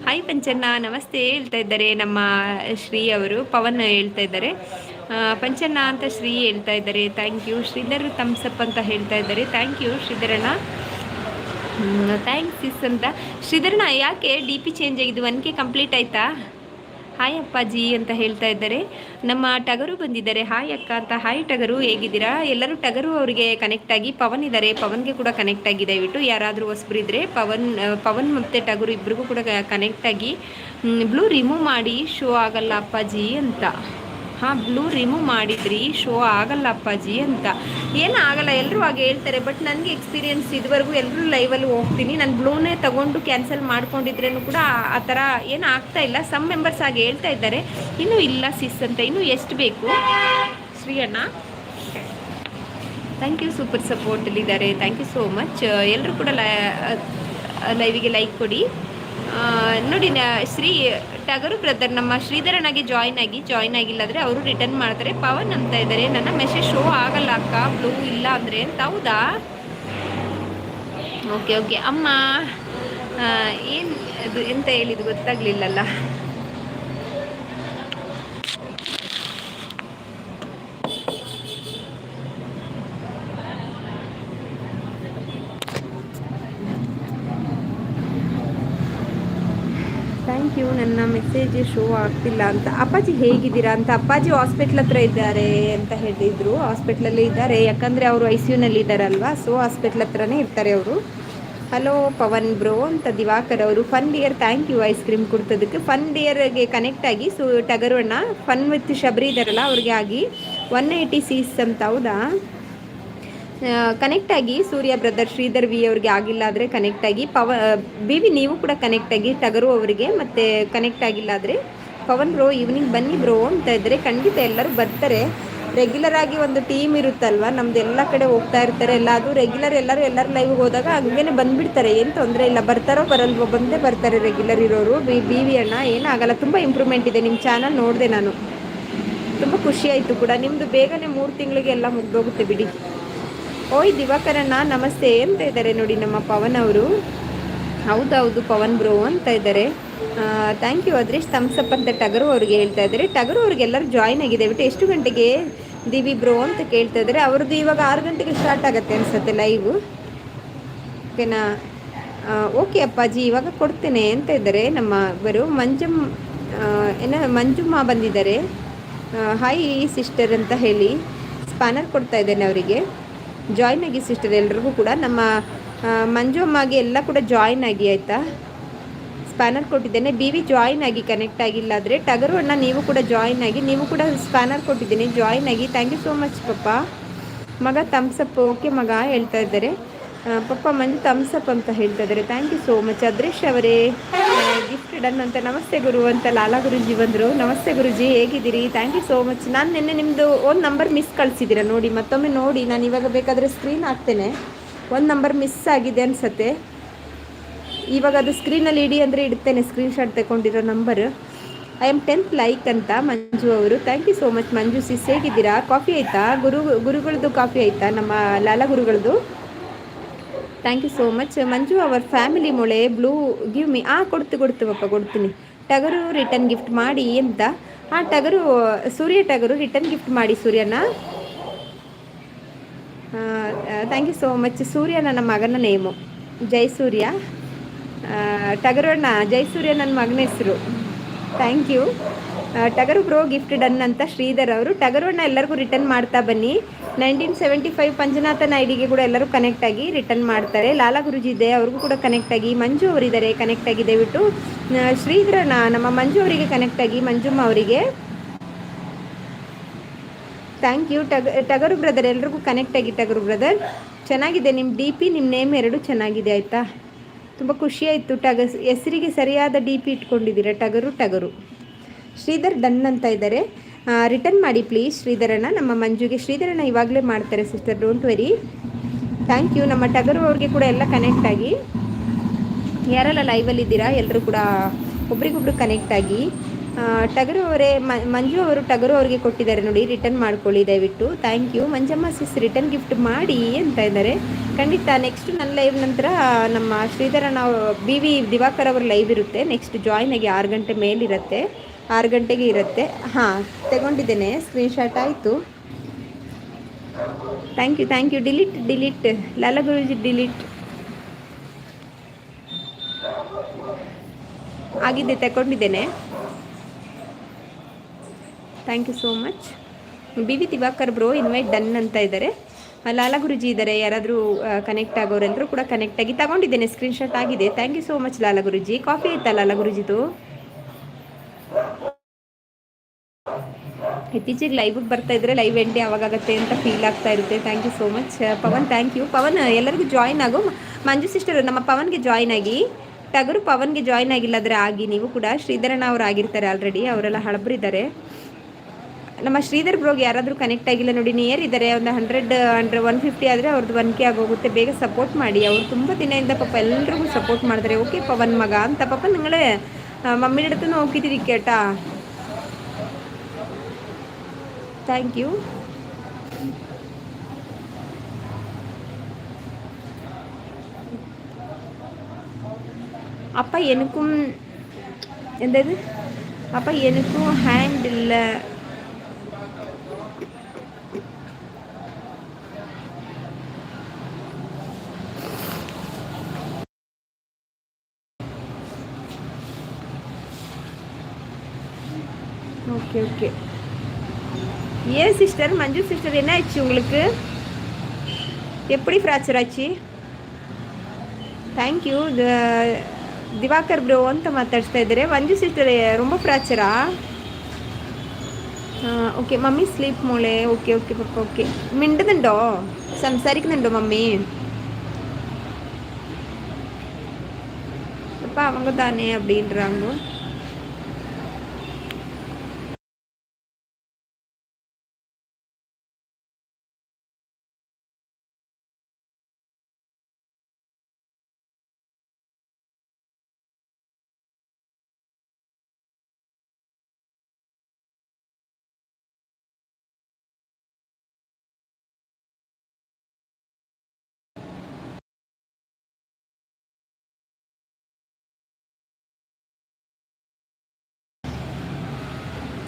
ಹಾಯ್ ಪಂಚಣ್ಣ ನಮಸ್ತೆ ಹೇಳ್ತಾ ಇದ್ದಾರೆ ನಮ್ಮ ಶ್ರೀ ಅವರು. ಪವನ್ ಹೇಳ್ತಾ ಇದ್ದಾರೆ. ಪಂಚಣ್ಣ ಅಂತ ಶ್ರೀ ಹೇಳ್ತಾ ಇದ್ದಾರೆ. ಥ್ಯಾಂಕ್ ಯು ಶ್ರೀಧರ್ ತಮ್ಸಪ್ ಅಂತ ಹೇಳ್ತಾ ಇದ್ದಾರೆ. ಥ್ಯಾಂಕ್ ಯು ಶ್ರೀಧರಣ್ಣ. ಥ್ಯಾಂಕ್ಸ್ ಇಸ್ ಅಂತ. ಶ್ರೀಧರಣ್ಣ, ಯಾಕೆ ಡಿ ಪಿ ಚೇಂಜ್ ಆಗಿದ್ದು? ಒನ್ ಕೆ ಕಂಪ್ಲೀಟ್ ಆಯಿತಾ? ಹಾಯ್ ಅಪ್ಪಾಜಿ ಅಂತ ಹೇಳ್ತಾ ಇದ್ದಾರೆ. ನಮ್ಮ ಟಗರು ಬಂದಿದ್ದಾರೆ. ಹಾಯ್ ಅಕ್ಕ ಅಂತ. ಹಾಯ್ ಟಗರು, ಹೇಗಿದ್ದೀರಾ? ಎಲ್ಲರೂ ಟಗರು ಅವರಿಗೆ ಕನೆಕ್ಟ್ ಆಗಿ ಪವನ್ ಇದ್ದಾರೆ. ಪವನ್ಗೆ ಕೂಡ ಕನೆಕ್ಟ್ ಆಗಿ ದಯವಿಟ್ಟು ಯಾರಾದರೂ ಹೊಸಬ್ರು ಇದ್ದರೆ ಪವನ್ ಪವನ್ ಮತ್ತು ಟಗರು ಇಬ್ಬರಿಗೂ ಕೂಡ ಕನೆಕ್ಟ್ ಆಗಿ ಬ್ಲೂ ರಿಮೂವ್ ಮಾಡಿ ಶೋ ಆಗಲ್ಲ ಅಪ್ಪಾಜಿ ಅಂತ. ಹಾಂ ಬ್ಲೂ ರಿಮೂವ್ ಮಾಡಿದ್ರಿ ಶೋ ಆಗಲ್ಲ ಅಪ್ಪಾಜಿ ಅಂತ. ಏನು ಆಗಲ್ಲ ಎಲ್ಲರೂ ಹಾಗೆ ಹೇಳ್ತಾರೆ. ಬಟ್ ನನಗೆ ಎಕ್ಸ್ಪೀರಿಯನ್ಸ್ ಇದುವರೆಗೂ ಎಲ್ಲರೂ ಲೈವಲ್ಲಿ ಹೋಗ್ತೀನಿ. ನಾನು ಬ್ಲೂನೇ ತಗೊಂಡು ಕ್ಯಾನ್ಸಲ್ ಮಾಡ್ಕೊಂಡಿದ್ರೇನು ಕೂಡ ಆ ಥರ ಏನು ಆಗ್ತಾ ಇಲ್ಲ. ಸಮ್ ಮೆಂಬರ್ಸ್ ಆಗಿ ಹೇಳ್ತಾ ಇದ್ದಾರೆ. ಇನ್ನೂ ಇಲ್ಲ ಸಿಸ್ ಅಂತ. ಇನ್ನೂ ಎಷ್ಟು ಬೇಕು? ಶ್ರೀ ಅಣ್ಣ ಥ್ಯಾಂಕ್ ಯು ಸೂಪರ್ ಸಪೋರ್ಟಲ್ಲಿದ್ದಾರೆ ಥ್ಯಾಂಕ್ ಯು ಸೋ ಮಚ್ ಎಲ್ಲರೂ ಕೂಡ ಲೈವಿಗೆ ಲೈಕ್ ಕೊಡಿ. ನೋಡಿ ಶ್ರೀ ಟಗರು ಬ್ರದರ್, ನಮ್ಮ ಶ್ರೀಧರನಾಗಿ ಜಾಯ್ನ್ ಆಗಿ ಜಾಯ್ನ್ ಆಗಿಲ್ಲ ಅಂದರೆ ಅವರು ರಿಟರ್ನ್ ಮಾಡ್ತಾರೆ. ಪವನ್ ಅಂತ ಇದ್ದಾರೆ ನನ್ನ ಮೆಸೇಜ್ ಶೋ ಆಗಲ್ಲ ಅಕ್ಕ. ಬ್ಲೂ ಇಲ್ಲ ಅಂದರೆ ಅಂತ ಹೌದಾ? ಓಕೆ ಓಕೆ ಅಮ್ಮ ಏನು ಅದು ಎಂತ ಹೇಳಿದ್ದು ಗೊತ್ತಾಗಲಿಲ್ಲಲ್ಲ? ಥ್ಯಾಂಕ್ ಯು ನನ್ನ ಮೆಸೇಜ್ ಶೋ ಆಗ್ತಿಲ್ಲ ಅಂತ. ಅಪ್ಪಾಜಿ ಹೇಗಿದ್ದೀರಾ ಅಂತ. ಅಪ್ಪಾಜಿ ಹಾಸ್ಪಿಟ್ಲ್ ಹತ್ರ ಇದ್ದಾರೆ ಅಂತ ಹೇಳಿದ್ರು. ಹಾಸ್ಪಿಟ್ಲಲ್ಲೇ ಇದ್ದಾರೆ. ಯಾಕಂದರೆ ಅವರು ಐ ಸಿ ಯುನಲ್ಲಿ ಇದ್ದಾರಲ್ವಾ, ಸೊ ಹಾಸ್ಪಿಟ್ಲ್ ಹತ್ರನೇ ಇರ್ತಾರೆ ಅವರು. ಹಲೋ ಪವನ್ ಬ್ರೋ ಅಂತ ದಿವಾಕರ್ ಅವರು. Fun dear thank you ice cream ಕೊಡ್ತದಕ್ಕೆ. Fun ಡಿಯರ್ಗೆ ಕನೆಕ್ಟ್ ಆಗಿ ಸೊ ಟಗರು ಅಣ್ಣ ಫನ್ ವಿತ್ ಶಬರಿ ಇದ್ದಾರಲ್ಲ ಅವ್ರಿಗೆ ಆಗಿ. ಒನ್ ಏಯ್ಟಿ ಸೀಸ್ ಅಂತ, ಹೌದಾ? ಕನೆಕ್ಟ್ ಆಗಿ ಸೂರ್ಯ ಬ್ರದರ್ ಶ್ರೀಧರ್ ವಿ ಅವ್ರಿಗೆ ಆಗಿಲ್ಲ ಆದರೆ ಕನೆಕ್ಟ್ ಆಗಿ ಪವ ಬಿ ವಿ ನೀವು ಕೂಡ ಕನೆಕ್ಟ್ ಆಗಿ, ಟಗರು ಅವರಿಗೆ ಮತ್ತು ಕನೆಕ್ಟ್ ಆಗಿಲ್ಲ ಆದರೆ ಪವನ್ ಬ್ರೋ ಈವ್ನಿಂಗ್ ಬನ್ನಿ ಬ್ರೋ ಅಂತ ಇದ್ದರೆ ಖಂಡಿತ ಎಲ್ಲರೂ ಬರ್ತಾರೆ. ರೆಗ್ಯುಲರ್ ಆಗಿ ಒಂದು ಟೀಮ್ ಇರುತ್ತಲ್ವ? ನಮ್ದು ಎಲ್ಲ ಕಡೆ ಹೋಗ್ತಾ ಇರ್ತಾರೆ. ಎಲ್ಲ ಅದು ರೆಗ್ಯುಲರ್ ಎಲ್ಲರೂ ಎಲ್ಲರ ಲೈವ್ಗೆ ಹೋದಾಗ ಹಂಗೇನೆ ಬಂದುಬಿಡ್ತಾರೆ. ಏನು ತೊಂದರೆ ಇಲ್ಲ. ಬರ್ತಾರೋ ಬರಲ್ವೋ? ಬಂದೇ ಬರ್ತಾರೆ ರೆಗ್ಯುಲರ್ ಇರೋರು. ಬಿ ಬಿ ವಿ ಅಣ್ಣ ಏನಾಗಲ್ಲ ತುಂಬ ಇಂಪ್ರೂವ್ಮೆಂಟ್ ಇದೆ. ನಿಮ್ಮ ಚಾನಲ್ ನೋಡಿದೆ ನಾನು. ತುಂಬ ಖುಷಿ ಆಯಿತು ಕೂಡ. ನಿಮ್ಮದು ಬೇಗನೆ ಮೂರು ತಿಂಗಳಿಗೆ ಎಲ್ಲ ಮುಗ್ದೋಗುತ್ತೆ ಬಿಡಿ. ಓಯ್ ದಿವಾಕರಣ್ಣ, ನಮಸ್ತೆ ಅಂತ ಇದ್ದಾರೆ ನೋಡಿ ನಮ್ಮ ಪವನ್ ಅವರು. ಹೌದೌದು ಪವನ್ ಬ್ರೋ ಅಂತ ಇದ್ದಾರೆ. ಥ್ಯಾಂಕ್ ಯು ಅದ್ರೀಶ್ ಥಮ್ಸಪ್ ಅಂತ ಟಗರು ಅವ್ರಿಗೆ ಹೇಳ್ತಾ ಇದ್ದಾರೆ. ಟಗರು ಅವ್ರಿಗೆಲ್ಲರೂ ಜಾಯ್ನ್ ಆಗಿದೆ. ಬಿಟ್ಟು ಎಷ್ಟು ಗಂಟೆಗೆ ದಿವಿ ಬ್ರೋ ಅಂತ ಕೇಳ್ತಾ ಇದ್ದಾರೆ. ಅವ್ರದ್ದು ಇವಾಗ ಆರು ಗಂಟೆಗೆ ಸ್ಟಾರ್ಟ್ ಆಗುತ್ತೆ ಅನಿಸುತ್ತೆ ಲೈವು ಓಕೆನಾ ಓಕೆ ಅಪ್ಪಾಜಿ, ಇವಾಗ ಕೊಡ್ತೇನೆ ಅಂತ ಇದ್ದಾರೆ ನಮ್ಮ ಇವರು. ಮಂಜಮ್ ಏನ, ಮಂಜುಮ್ಮ ಬಂದಿದ್ದಾರೆ. ಹಾಯ್ ಸಿಸ್ಟರ್ ಅಂತ ಹೇಳಿ. ಸ್ಪಾನರ್ ಕೊಡ್ತಾ ಇದ್ದೇನೆ ಅವರಿಗೆ. ಜಾಯ್ನ್ ಆಗಿ ಸಿಸ್ಟರ್ ಎಲ್ರಿಗೂ ಕೂಡ ನಮ್ಮ ಮಂಜು ಅಮ್ಮಗೆ ಎಲ್ಲ ಕೂಡ ಜಾಯ್ನ್ ಆಗಿ ಆಯಿತಾ? ಸ್ಪ್ಯಾನರ್ ಕೊಟ್ಟಿದ್ದೇನೆ. ಬಿ ವಿ ಜಾಯ್ನ್ ಆಗಿ ಕನೆಕ್ಟ್ ಆಗಿಲ್ಲ ಆದರೆ ಟಗರು ಅಣ್ಣ ನೀವು ಕೂಡ ಜಾಯ್ನ್ ಆಗಿ, ನೀವು ಕೂಡ ಸ್ಪ್ಯಾನರ್ ಕೊಟ್ಟಿದ್ದೀನಿ ಜಾಯ್ನ್ ಆಗಿ. ಥ್ಯಾಂಕ್ ಯು ಸೋ ಮಚ್ ಪಪ್ಪ. ಮಗ ತಮ್ಸಪ್ ಓಕೆ ಮಗ ಹೇಳ್ತಾ ಇದ್ದಾರೆ. ಪಪ್ಪ ಮಂಜು ತಮ್ಸಪ್ ಅಂತ ಹೇಳ್ತಾ ಇದ್ದಾರೆ. Thank you so much Adrush ಅವರೇ. ಗಿಫ್ಟ್ ಡನ್ ಅಂತ. ನಮಸ್ತೆ ಗುರು ಅಂತ ಲಾಲಾ ಗುರುಜಿ ಬಂದರು. ನಮಸ್ತೆ ಗುರುಜಿ, ಹೇಗಿದ್ದೀರಿ? ಥ್ಯಾಂಕ್ ಯು ಸೋ ಮಚ್ ನಾನು ನಿನ್ನೆ ನಿಮ್ಮದು ಒಂದು ನಂಬರ್ ಮಿಸ್ ಕಳಿಸಿದ್ದೀರಾ ನೋಡಿ, ಮತ್ತೊಮ್ಮೆ ನೋಡಿ. ನಾನು ಇವಾಗ ಬೇಕಾದರೆ ಸ್ಕ್ರೀನ್ ಹಾಕ್ತೇನೆ. ಒಂದು ನಂಬರ್ ಮಿಸ್ ಆಗಿದೆ ಅನಿಸತ್ತೆ. ಇವಾಗ ಅದು ಸ್ಕ್ರೀನಲ್ಲಿ ಇಡಿ ಅಂದರೆ ಇಡ್ತೇನೆ ಸ್ಕ್ರೀನ್ಶಾಟ್ ತಗೊಂಡಿರೋ number I am tenth like ಅಂತ ಮಂಜು ಅವರು. Thank you so much Manju sis ಹೇಗಿದ್ದೀರಾ? ಕಾಫಿ ಆಯಿತಾ? ಗುರು ಗುರುಗಳದ್ದು ಕಾಫಿ ಆಯಿತಾ? ನಮ್ಮ ಲಾಲಾ ಗುರುಗಳದ್ದು thank you so much Manju hour family ಮೊಳೆ ಬ್ಲೂ ಗಿವ್ ಮಿ ಆ ಕೊಡ್ತು ಕೊಡ್ತೀವಪ್ಪ ಕೊಡ್ತೀನಿ ಟಗರು ರಿಟರ್ನ್ ಗಿಫ್ಟ್ ಮಾಡಿ ಅಂತ ಆ ಟಗರು ಸೂರ್ಯ ಟಗರು ರಿಟರ್ನ್ ಗಿಫ್ಟ್ ಮಾಡಿ ಸೂರ್ಯನ thank you so much Surya ನನ್ನ ಮಗನ ನೇಮು ಜೈ ಸೂರ್ಯ ಟಗರಣ್ಣ ಜೈ ಸೂರ್ಯ ನನ್ನ ಮಗನ ಹೆಸರು thank you Tagaru bro gift done ಅಂತ ಶ್ರೀಧರ್ ಅವರು. ಟಗರನ್ನ ಎಲ್ಲರಿಗೂ ರಿಟರ್ನ್ ಮಾಡ್ತಾ ಬನ್ನಿ. ನೈನ್ಟೀನ್ ಸೆವೆಂಟಿ ಫೈವ್ ಪಂಜನಾಥನ ಐಡಿಗೆ ಕೂಡ ಎಲ್ಲರೂ ಕನೆಕ್ಟ್ ಆಗಿ ರಿಟರ್ನ್ ಮಾಡ್ತಾರೆ. ಲಾಲಾ ಗುರುಜಿ ಇದೆ, ಅವ್ರಿಗೂ ಕೂಡ ಕನೆಕ್ಟ್ ಆಗಿ. ಮಂಜು ಅವರಿದ್ದಾರೆ ಕನೆಕ್ಟ್ ಆಗಿ ದಯವಿಟ್ಟು. ಶ್ರೀಧರನ, ನಮ್ಮ ಮಂಜು ಅವರಿಗೆ ಕನೆಕ್ಟ್ ಆಗಿ, ಮಂಜುಮ್ಮ ಅವರಿಗೆ. ಥ್ಯಾಂಕ್ ಯು ಟಗ, ಟಗರು ಬ್ರದರ್ ಎಲ್ರಿಗೂ ಕನೆಕ್ಟ್ ಆಗಿ, ಟಗರು ಬ್ರದರ್ ಚೆನ್ನಾಗಿದೆ ನಿಮ್ಮ ಡಿ ಪಿ ನಿಮ್ಮ ನೇಮ್ ಎರಡು ಚೆನ್ನಾಗಿದೆ, ಆಯಿತಾ? ತುಂಬ ಖುಷಿಯಾಯಿತು ಟಗ, ಹೆಸರಿಗೆ ಸರಿಯಾದ ಡಿ ಪಿ ಇಟ್ಕೊಂಡಿದ್ದೀರಾ? ಟಗರು ಟಗರು. ಶ್ರೀಧರ್ ಡನ್ ಅಂತ ಇದ್ದಾರೆ. ರಿಟರ್ನ್ ಮಾಡಿ ಪ್ಲೀಸ್ ಶ್ರೀಧರಣ್ಣ ನಮ್ಮ ಮಂಜುಗೆ ಶ್ರೀಧರಣ್ಣ ಇವಾಗಲೇ ಮಾಡ್ತಾರೆ sister don't very thank you ನಮ್ಮ ಟಗರು ಅವ್ರಿಗೆ ಕೂಡ ಎಲ್ಲ ಕನೆಕ್ಟ್ ಆಗಿ. ಯಾರೆಲ್ಲ ಲೈವಲ್ಲಿದ್ದೀರಾ ಎಲ್ಲರೂ ಕೂಡ ಒಬ್ರಿಗೊಬ್ರು ಕನೆಕ್ಟ್ ಆಗಿ. ಟಗರು ಅವರೇ ಮಂಜು ಅವರು ಟಗರು ಅವ್ರಿಗೆ ಕೊಟ್ಟಿದ್ದಾರೆ ನೋಡಿ. ರಿಟರ್ನ್ ಮಾಡ್ಕೊಳ್ಳಿ ದಯವಿಟ್ಟು. Thank you Manjamma sis return gift ಮಾಡಿ ಅಂತ ಇದ್ದಾರೆ. ಖಂಡಿತ ನೆಕ್ಸ್ಟ್ ನನ್ನ ಲೈವ್ ನಂತರ ನಮ್ಮ ಶ್ರೀಧರಣ್ಣ ಬಿ ವಿ ದಿವಾಕರ್ ಅವರು ಲೈವ್ ಇರುತ್ತೆ. ನೆಕ್ಸ್ಟ್ ಜಾಯ್ನ್ ಆಗಿ ಆರು ಗಂಟೆ ಮೇಲಿರುತ್ತೆ. ಆರು ಗಂಟೆಗೆ ಇರುತ್ತೆ. ಹಾಂ, ತಗೊಂಡಿದ್ದೇನೆ ಸ್ಕ್ರೀನ್ಶಾಟ್ ಆಯಿತು. Thank you thank you delete delete Lala Guruji delete ಆಗಿದೆ, ತಗೊಂಡಿದ್ದೇನೆ. Thank you so much B V Diwakar bro invite done ಅಂತ ಇದ್ದಾರೆ. ಲಾಲಾ ಗುರುಜಿ ಇದ್ದಾರೆ, ಯಾರಾದರೂ ಕನೆಕ್ಟ್ ಆಗೋರೆಲ್ಲರೂ ಕೂಡ ಕನೆಕ್ಟ್ ಆಗಿ ತಗೊಂಡಿದ್ದೇನೆ ಸ್ಕ್ರೀನ್ಶಾಟ್ ಆಗಿದೆ. Thank you so much Lala Guruji. Coffee ಆಯ್ತಾ, ಲಾಲಾ ಗುರುಜಿದು? ಇತ್ತೀಚೆಗೆ ಲೈವ್ಗೆ ಬರ್ತಾ ಇದ್ರೆ ಲೈವ್ ಎಂಡೆ ಯಾವಾಗಾಗತ್ತೆ ಅಂತ ಫೀಲ್ ಆಗ್ತಾ ಇರುತ್ತೆ. Thank you so much Pavan thank you Pavan uh, ಎಲ್ಲರಿಗೂ ಜಾಯ್ನ್ ಆಗು. ಮಂಜು ಸಿಸ್ಟರ್ ನಮ್ಮ ಪವನ್ಗೆ ಜಾಯ್ನ್ ಆಗಿ, ಟಗರು ಪವನ್ಗೆ ಜಾಯ್ನ್ ಆಗಿಲ್ಲ ಆದರೆ ಆಗಿ, ನೀವು ಕೂಡ ಶ್ರೀಧರಣ್ಣ ಅವ್ರು ಆಗಿರ್ತಾರೆ ಆಲ್ರೆಡಿ ಅವರೆಲ್ಲ ಹಳಬ್ರಿದ್ದಾರೆ. ನಮ್ಮ ಶ್ರೀಧರ್ ಬ್ರೋಗ್ ಯಾರಾದರೂ ಕನೆಕ್ಟ್ ಆಗಿಲ್ಲ ನೋಡಿ ನಿಯರ್ ಇದ್ದಾರೆ, ಒಂದು ಹಂಡ್ರೆಡ್ uh, ಅಂಡ್ರೆ ಒನ್ ಫಿಫ್ಟಿ ಆದರೆ ಅವ್ರದ್ದು ಒನ್ ಕೆ ಆಗೋಗುತ್ತೆ. ಬೇಗ ಸಪೋರ್ಟ್ ಮಾಡಿ, ಅವರು ತುಂಬ ದಿನದಿಂದ ಪಾಪ ಎಲ್ರಿಗೂ ಸಪೋರ್ಟ್ ಮಾಡ್ತಾರೆ. ಓಕೆ ಪವನ್ ಮಗ ಅಂತ, ಪಾಪ ಮಮ್ಮಿ മമ്മിയുടെ ಹೋಗಿದ್ದೀರಿ ಕೇಟಾ? தேங்க் யூ அப்பா எனக்கும் எந்த இது அப்பா எனக்கும் ஹேண்ட் இல்லை. சிஸ்டர் மஞ்சு சிஸ்டர் என்ன ஆச்சு உங்களுக்கு எப்படி fracture Aachi thank you Diwakar bro ಅಂತ ಮಾತಾಡ್ಸ್ತಾ ಇದ್ದಾರೆ ಮಂಜು ಸಿಸ್ಟರ್ ரொம்ப ಫ್ರಾಕ್ಚರಾ ഓക്കെ മമ്മി സ്ലീപ്പ് മോളെ ഓക്കെ ഓക്കെ പപ്പ ഓക്കെ മിണ്ടുന്നുണ്ടോ സംസാരിക്കുന്നുണ്ടോ മമ്മി அப்போ அவங்க தானே அப்படின்றாங்க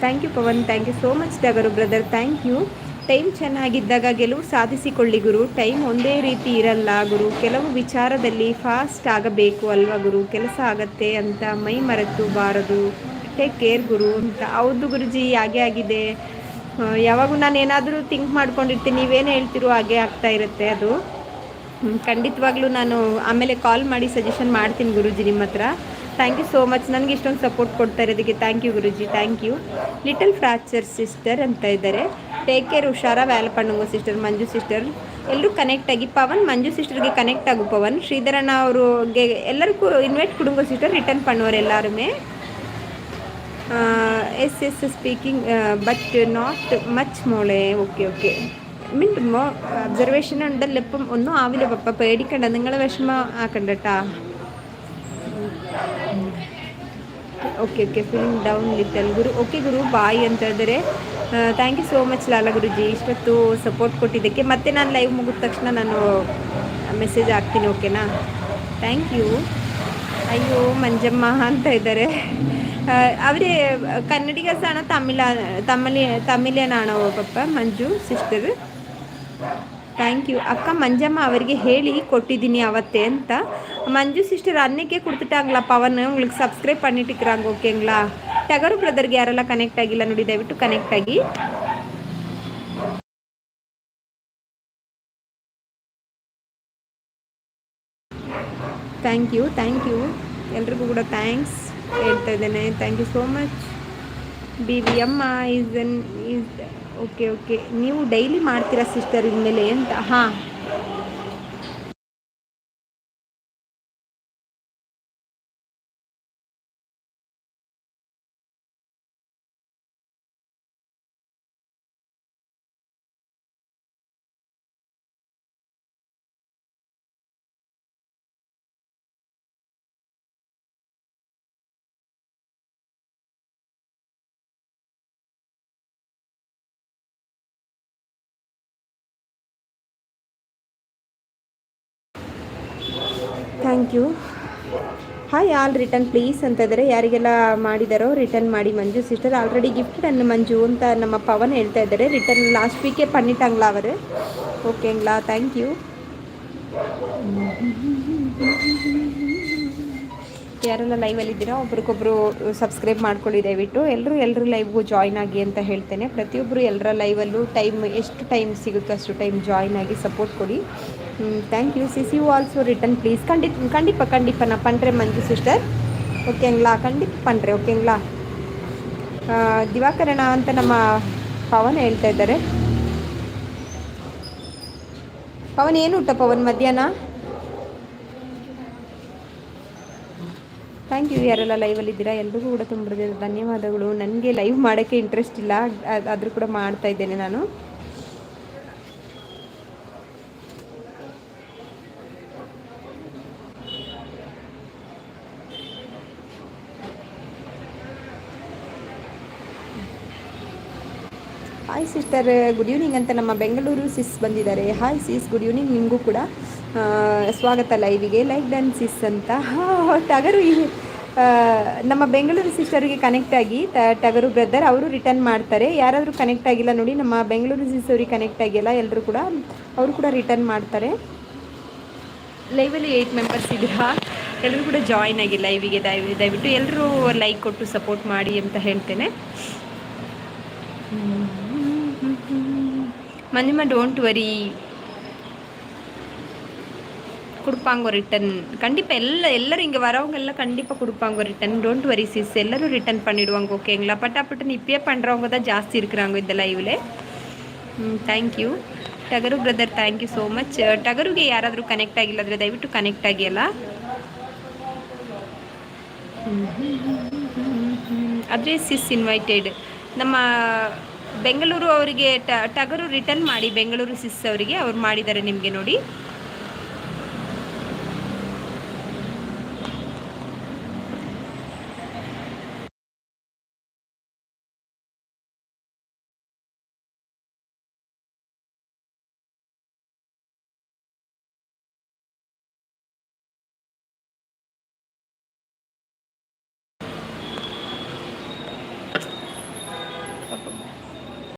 thank you Pavan thank you so much Tagaru brother thank you time ಚೆನ್ನಾಗಿದ್ದಾಗ ಗೆಲುವು ಸಾಧಿಸಿಕೊಳ್ಳಿ ಗುರು. ಟೈಮ್ ಒಂದೇ ರೀತಿ ಇರಲ್ಲ ಗುರು. ಕೆಲವು ವಿಚಾರದಲ್ಲಿ ಫಾಸ್ಟ್ ಆಗಬೇಕು ಅಲ್ವಾ ಗುರು? ಕೆಲಸ ಆಗತ್ತೆ ಅಂತ ಮೈ ಮರೆತು ಬಾರದು. ಟೇಕ್ ಕೇರ್ ಗುರು ಅಂತ. ಹೌದು ಗುರುಜಿ, ಹಾಗೆ ಆಗಿದೆ. ಯಾವಾಗೂ ನಾನು ಏನಾದರೂ ಥಿಂಕ್ ಮಾಡ್ಕೊಂಡಿರ್ತೀನಿ. ನೀವೇನು ಹೇಳ್ತಿರೋ ಹಾಗೆ ಆಗ್ತಾ ಇರುತ್ತೆ ಅದು. ಖಂಡಿತವಾಗ್ಲೂ ನಾನು ಆಮೇಲೆ ಕಾಲ್ ಮಾಡಿ ಸಜೆಷನ್ ಮಾಡ್ತೀನಿ ಗುರುಜಿ ನಿಮ್ಮ ಹತ್ರ. ಥ್ಯಾಂಕ್ ಯು ಸೋ ಮಚ್ ನನಗೆ ಇಷ್ಟೊಂದು ಸಪೋರ್ಟ್ ಕೊಡ್ತಾ ಇರೋದಕ್ಕೆ thank you Guruji thank you little fracture sister ಅಂತ ಇದ್ದಾರೆ. ಟೇಕ್ ಕೇರ್ ಹುಷಾರ ವ್ಯಾಲಪಣ್ಣಂಗೋ ಸಿಸ್ಟರ್ ಮಂಜು ಸಿಸ್ಟರ್ ಎಲ್ಲರೂ ಕನೆಕ್ಟ್ ಆಗಿ, ಪವನ್ ಮಂಜು ಸಿಸ್ಟರ್ಗೆ ಕನೆಕ್ಟ್ ಆಗು ಪವನ್. ಶ್ರೀಧರಣ್ಣ ಅವ್ರಿಗೆ ಎಲ್ಲರಿಗೂ ಇನ್ವೈಟ್ ಕೊಡುಂಗೋ ಸಿಸ್ಟರ್ ರಿಟರ್ನ್ ಪಣ್ಣವ್ರು ಎಲ್ಲರೂ yes yes speaking but not much Mole. Okay okay mean observation ഉണ്ടല്ലോ ഇപ്പം ഒന്നും ಆವಿಲ್ಲ ಪಪ್ಪ ಪೇಡಿಕಂಡ ನಿಂಗಳ ವಿಷಮ ആക്കണ്ട okay okay film down little ಗುರು ಓಕೆ ಗುರು ಬಾಯ್ ಅಂತ ಹೇಳಿದರೆ ಥ್ಯಾಂಕ್ ಯು ಸೋ ಮಚ್ ಲಾಲ ಗುರುಜಿ. ಇಷ್ಟೊತ್ತು ಸಪೋರ್ಟ್ ಕೊಟ್ಟಿದ್ದಕ್ಕೆ. ಮತ್ತೆ ನಾನು ಲೈವ್ ಮುಗಿದ ತಕ್ಷಣ ನಾನು ಮೆಸೇಜ್ ಹಾಕ್ತೀನಿ ಓಕೆನಾ ಥ್ಯಾಂಕ್ ಯು ಅಯ್ಯೋ, ಮಂಜಮ್ಮ ಅಂತ ಇದ್ದಾರೆ. ಅವರೇ, ಕನ್ನಡಿಗ ಸಣ್ಣ ತಮಿಳ, ತಮಿಳಿ ತಮಿಳಿಯನಾಣೋ papa Manju sister thank you ಅಕ್ಕ ಮಂಜಮ್ಮ ಅವರಿಗೆ ಹೇಳಿ ಕೊಟ್ಟಿದ್ದೀನಿ ಅವತ್ತೇ ಅಂತ. ಮಂಜು ಸಿಸ್ಟರ್ ಅನ್ನಕ್ಕೆ கொடுத்துட்டாங்களா ಪವನ್? ಸಬ್ಸ್ಕ್ರೈಬ್ ಮಾಡಿಟ್ಟ பண்ணிட்டுக்கிறாங்க ಓಕೆಂಗ್ಲಾ ಟಗರು ಬ್ರದರ್ಗೆ ಯಾರೆಲ್ಲ ಕನೆಕ್ಟ್ ಆಗಿಲ್ಲ ನೋಡಿ, ದಯವಿಟ್ಟು ಕನೆಕ್ಟ್ ಆಗಿ. ಥ್ಯಾಂಕ್ ಯು ಥ್ಯಾಂಕ್ ಯು ಎಲ್ರಿಗೂ ಕೂಡ ಥ್ಯಾಂಕ್ಸ್ ಹೇಳ್ತಾ ಇದ್ದೇನೆ. Thank you so much B V M is N is okay okay. ನೀವು ಡೈಲಿ ಮಾಡ್ತೀರಾ ಸಿಸ್ಟರ್ ಇನ್ಮೇಲೆ ಅಂತ? ಹಾಂ. Thank you. Hi all return please ಇದ್ದಾರೆ ಯಾರಿಗೆಲ್ಲ ಮಾಡಿದಾರೋ ರಿಟರ್ನ್ ಮಾಡಿ ಮಂಜು ಸಿಸ್ಟರ್ ಆಲ್ರೆಡಿ ಗಿಫ್ಟ್ ನನ್ನ ಮಂಜು ಅಂತ ನಮ್ಮ ಪವನ್ ಹೇಳ್ತಾ ಇದ್ದಾರೆ. ರಿಟರ್ನ್ ಲಾಸ್ಟ್ ವೀಕೇ பண்ணிட்டாங்களா ಅವರು. ಓಕೆங்களா ಥ್ಯಾಂಕ್ ಯು ಯಾರೆಲ್ಲ ಲೈವಲ್ಲಿ ಇದ್ದೀರಾ, ಒಬ್ರಿಗೊಬ್ರು ಸಬ್ಸ್ಕ್ರೈಬ್ ಮಾಡ್ಕೊಳ್ಳಿ ದಯವಿಟ್ಟು. ಎಲ್ಲರೂ ಎಲ್ಲರೂ ಲೈವ್ಗೂ ಜಾಯ್ನ್ ಆಗಿ ಅಂತ ಹೇಳ್ತೇನೆ. ಪ್ರತಿಯೊಬ್ಬರು ಎಲ್ಲರ ಲೈವಲ್ಲೂ ಟೈಮ್ ಎಷ್ಟು ಟೈಮ್ ಸಿಗುತ್ತೋ ಅಷ್ಟು ಟೈಮ್ ಜಾಯ್ನ್ ಆಗಿ ಸಪೋರ್ಟ್ ಕೊಡಿ. Thank you sis you also return please கண்டி கண்டிப்பாக கண்டிப்பாக நான் ಪಂಡ್ರೆ ಮಂಜು ಸಿಸ್ಟರ್ ಓಕೆಂಗ್ಲಾ ಖಂಡಿತ பண்ணுறேன் ಓಕೆಂಗ್ಲಾ ದಿವಾಕರಣ ಅಂತ ನಮ್ಮ ಪವನ್ ಹೇಳ್ತಾ ಇದ್ದಾರೆ. ಪವನ್, ಏನು ಊಟ ಪವನ್, ಮಧ್ಯಾಹ್ನ? ಥ್ಯಾಂಕ್ ಯು ಯಾರೆಲ್ಲ ಲೈವಲ್ಲಿ ಇದ್ದೀರಾ? ಎಲ್ರಿಗೂ ಕೂಡ ತುಂಬ ಧನ್ಯವಾದಗಳು. ನನಗೆ ಲೈವ್ ಮಾಡೋಕ್ಕೆ ಇಂಟ್ರೆಸ್ಟ್ ಇಲ್ಲ. ಆದರೂ ಕೂಡ ಮಾಡ್ತಾ ಇದ್ದೇನೆ ನಾನು. ಹಾಯ್ ಸಿಸ್ಟರ್ ಗುಡ್ ಈವ್ನಿಂಗ್ ಅಂತ ನಮ್ಮ ಬೆಂಗಳೂರು ಸಿಸ್ ಬಂದಿದ್ದಾರೆ. ಹಾಯ್ ಸಿಸ್ ಗುಡ್ ಈವ್ನಿಂಗ್ ನಿಮಗೂ ಕೂಡ. ಸ್ವಾಗತ ಲೈವಿಗೆ ಲೈಕ್ ಡ್ಯಾನ್ ಸಿಸ್ ಅಂತ. ಟಗರು ನಮ್ಮ ಬೆಂಗಳೂರು ಸಿಸ್ಟರ್ಗೆ ಕನೆಕ್ಟ್ ಆಗಿ ಟಗರು ಬ್ರದರ್ ಅವರು ರಿಟರ್ನ್ ಮಾಡ್ತಾರೆ. ಯಾರಾದರೂ ಕನೆಕ್ಟ್ ಆಗಿಲ್ಲ ನೋಡಿ, ನಮ್ಮ ಬೆಂಗಳೂರು ಸಿಸ್ ಅವ್ರಿಗೆ ಕನೆಕ್ಟ್ ಆಗಿಲ್ಲ. ಎಲ್ಲರೂ ಕೂಡ, ಅವರು ಕೂಡ ರಿಟರ್ನ್ ಮಾಡ್ತಾರೆ. ಲೈವಲ್ಲಿ ಏಯ್ಟ್ ಮೆಂಬರ್ಸ್ ಇದ್ದೀರಾ? ಎಲ್ಲರೂ ಕೂಡ ಜಾಯ್ನ್ ಆಗಿ ಲೈವಿಗೆ ದಯವಿ, ದಯವಿಟ್ಟು ಎಲ್ಲರೂ ಲೈಕ್ ಕೊಟ್ಟು ಸಪೋರ್ಟ್ ಮಾಡಿ ಅಂತ ಹೇಳ್ತೇನೆ. மஞ்சுமா டோன்ட் வரி கொடுப்பாங்க ரிட்டன் கண்டிப்பாக எல்லா எல்லோரும் இங்கே வரவங்க எல்லாம் கண்டிப்பாக கொடுப்பாங்க ரிட்டன் டோன்ட் வரி சிஸ் எல்லோரும் ரிட்டன் பண்ணிவிடுவாங்க ஓகேங்களா பட்டாப்பட்டுன்னு இப்பயே பண்ணுறவங்க தான் ஜாஸ்தி இருக்கிறாங்க இந்த லைவில் thank you Tagaru brother thank you so much ಟಗರುಗೆ ಯಾರಾದರೂ ಕನೆಕ್ಟ್ ಆಗಿಲ್ಲ ಅಂದರೆ ದಯವಿಟ್ಟು ಕನೆಕ್ಟ್ ಆಗಿ ಅಲ್ಲ ಆದರೆ ಸಿಸ್ ಇನ್ವೈಟೆಡ್ ನಮ್ಮ ಬೆಂಗಳೂರು ಅವರಿಗೆ ಟಗರು ರಿಟರ್ನ್ ಮಾಡಿ ಬೆಂಗಳೂರು ಸಿಸ್ ಅವರಿಗೆ ಅವ್ರು ಮಾಡಿದ್ದಾರೆ ನಿಮಗೆ ನೋಡಿ.